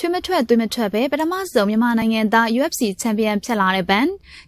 ချွေးမထွက်သွေးမထွက်ပဲပထမဆုံးမြန်မာနိုင်ငံသား UFC ချန်ပီယံဖြစ်လာတဲ့ဘန်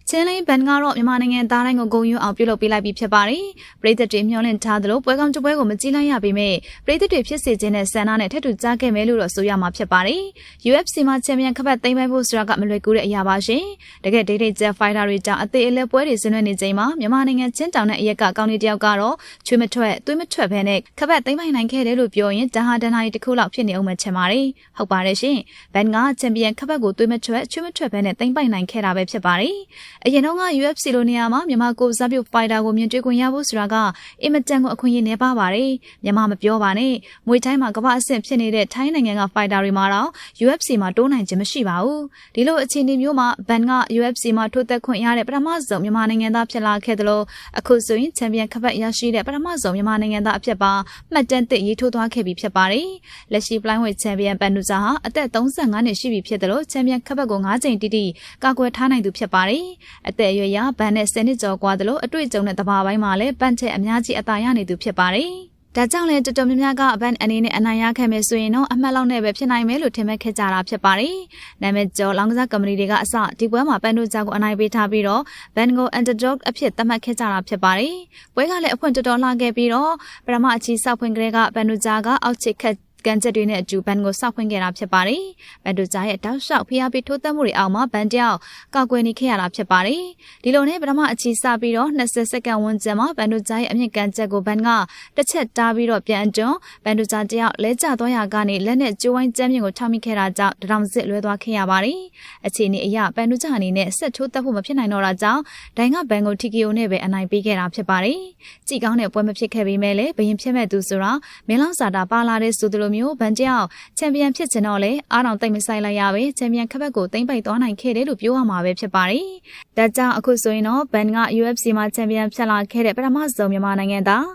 ချင်းလိန်ဘန်ကတော့မြန်မာနိုင်ငံသားတိုင်းကိုဂုဏ်ယူအောင်ပြုလုပ်ပေးလိုက်ပြီးဖြစ်ပါတယ်ပရိသတ်တွေမျှော်လင့်ထားသလိုပွဲကောင်းတစ်ပွဲကိုမကြည့်လိုက်ရပေမဲ့ပရိသတ်တွေဖြစ်စေခြင်းနဲ့ဆန္ဒနဲ့ထပ်တူကြားခဲ့မယ်လို့တော့ဆိုရမှာဖြစ်ပါတယ် UFC မှာချန်ပီယံခပတ်သိမ်းပိုက်ဖို့ဆိုတာကမလွယ်ကူတဲ့အရာပါရှင်တကယ်ဒိတ်ဒိတ်ကျဖိုင်တာတွေကြောင့်အသေးအလဲပွဲတွေဆင်နွှဲနေချိန်မှာမြန်မာနိုင်ငံချင်းတောင်တဲ့အရက်ကကောင်းနေတယောက်ကတော့ချွေးမထွက်သွေးမထွက်ဘဲနဲ့ခပတ်သိမ်းပိုက်နိုင်ခဲ့တယ်လို့ပြောရင်တဟာတနာရီတစ်ခုလောက်ဖြစ်နေအောင်မှချင်ပါတယ်ဟုတ်ပါတယ်ရှင်ဘန်ကချန်ပီယံခပတ်ကိုသွေးမထွက်ချွေးမထွက်ဘဲနဲ့သိမ်းပိုက်နိုင်ခဲ့တာပဲဖြစ်ပါတယ်အရင်တော့က UFC လိုနေရာမှာမြန်မာကိုစားပြုတ်ဖိုင်တာကိုမြင်တွေ့ခွင့်ရဖို့ဆိုတာကအင်မတန်ကိုအခွင့်အရေးနေပါပါတယ်မြန်မာမပြောပါနဲ့မွေတိုင်းမှာကမ္ဘာအဆင့်ဖြစ်နေတဲ့ထိုင်းနိုင်ငံကဖိုင်တာတွေမှာတော့ UFC မှာတိုးနိုင်ခြင်းမရှိပါဘူးဒီလိုအခြေအနေမျိုးမှာဘန်က UFC မှာထိုးသက်ခွင့်ရတဲ့ပထမဆုံးမြန်မာနိုင်ငံသားဖြစ်လာခဲ့တယ်လို့အခုဆိုရင်ချန်ပီယံခပတ်ရရှိတဲ့ပထမဆုံးမြန်မာနိုင်ငံသားအဖြစ်ပါမှတ်တမ်းသစ်ရေးထိုးသွားခဲ့ပြီဖြစ်ပါတယ်လက်ရှိပလိုင်းဝေချန်ပီယံပန်နူဇာဟာအသက်35နှစ်ရှိပြီဖြစ်တယ်လို့ချန်ပီယံခပတ်ကို9ချိန်တိတိကာကွယ်ထားနိုင်သူဖြစ်ပါတယ်အသက်အရွယ်ရဘန်နဲ့10နှစ်ကျော်กว่าတယ်လို့အတွေ့အကြုံနဲ့တဘာပိုင်းမှာလည်းပန့်ချက်အများကြီးအသာရနေသူဖြစ်ပါတယ်ဒါကြောင့်လည်းတော်တော်များများကအဘန်အနေနဲ့အနိုင်ရခဲ့မယ်ဆိုရင်တော့အမှတ်လောက်နဲ့ပဲဖြစ်နိုင်မယ်လို့ထင်မှတ်ခဲ့ကြတာဖြစ်ပါတယ်။နာမည်ကျော်လောင်ကစားကုမ္ပဏီတွေကအစဒီပွဲမှာပန်ဒိုဂျာကိုအနိုင်ပေးထားပြီးတော့ဘန်ကို underdog အဖြစ်သတ်မှတ်ခဲ့ကြတာဖြစ်ပါတယ်။ပွဲကလည်းအဖွင့်တော်တော်လှခဲ့ပြီးတော့ပရမအချီစောက်ဖွင့်ကလေးကဘန်ဒိုဂျာကအောက်ချစ်ခက် ကန်ချက်တွေနဲ့အတူဘန်ကိုစောက်ဖွင့်ခဲ့တာဖြစ်ပါတယ်။ဘန်ဒိုဂျာရဲ့တောက်လျှောက်ဖျားပြီးထိုးသက်မှုတွေအောက်မှာဘန်တယောက်ကောက်ကွယ်နေခဲ့ရတာဖြစ်ပါတယ်။ဒီလိုနဲ့ပထမအချီစပြီးတော့20စက္ကန့်ဝန်းကျင်မှာဘန်ဒိုဂျာရဲ့အမြင့်ကန်ချက်ကိုဘန်ကတစ်ချက်တားပြီးတော့ပြန်အတွန်းဘန်ဒိုဂျာတယောက်လဲကျသွားရကနေလက်နဲ့ကျိုးဝိုင်းကျမ်းမြင့်ကိုထောက်မိခဲ့တာကြောင့်တရောင်စစ်လွဲသွားခဲ့ရပါတယ်။အခြေအနေအရဘန်ဒိုဂျာအနေနဲ့ဆက်ထိုးသက်ဖို့မဖြစ်နိုင်တော့တာကြောင့်ဒိုင်ကဘန်ကိုတီကီယိုနဲ့ပဲအနိုင်ပေးခဲ့တာဖြစ်ပါတယ်။ကြည်ကောင်းတဲ့ပွဲမဖြစ်ခဲ့ပေမဲ့လည်းဘရင်ဖြစ်မဲ့သူဆိုတာမင်းလောင်စာတာပါလာတဲ့ဆိုသလိုမျိုးဘန်တယောက်ချန်ပီယံဖြစ်ချင်တော့လေအားတောင်တိတ်မဆိုင်လိုက်ရပဲချန်ပီယံခပတ်ကိုသိမ့်ပိုက်သွားနိုင်ခဲ့တယ်လို့ပြောရမှာပဲဖြစ်ပါတယ်။ဒါကြောင့်အခုဆိုရင်တော့ဘန်က UFC မှာချန်ပီယံဖြစ်လာခဲ့တဲ့ပထမဆုံးမြန်မာနိုင်ငံသား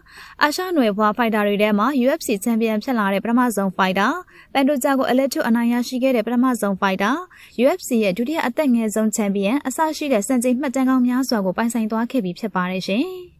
အာရှနွယ်ဘွားဖိုက်တာတွေထဲမှာ UFC ချန်ပီယံဖြစ်လာတဲ့ပထမဆုံးဖိုက်တာပန်ဒိုဂျာကိုအလက်ထုအနိုင်ရရှိခဲ့တဲ့ပထမဆုံးဖိုက်တာ UFC ရဲ့ဒုတိယအသက်ငယ်ဆုံးချန်ပီယံအစရှိတဲ့စံချိန်မှတ်တမ်းကောင်းများစွာကိုပိုင်ဆိုင်သွားခဲ့ပြီဖြစ်ပါတယ်ရှင်။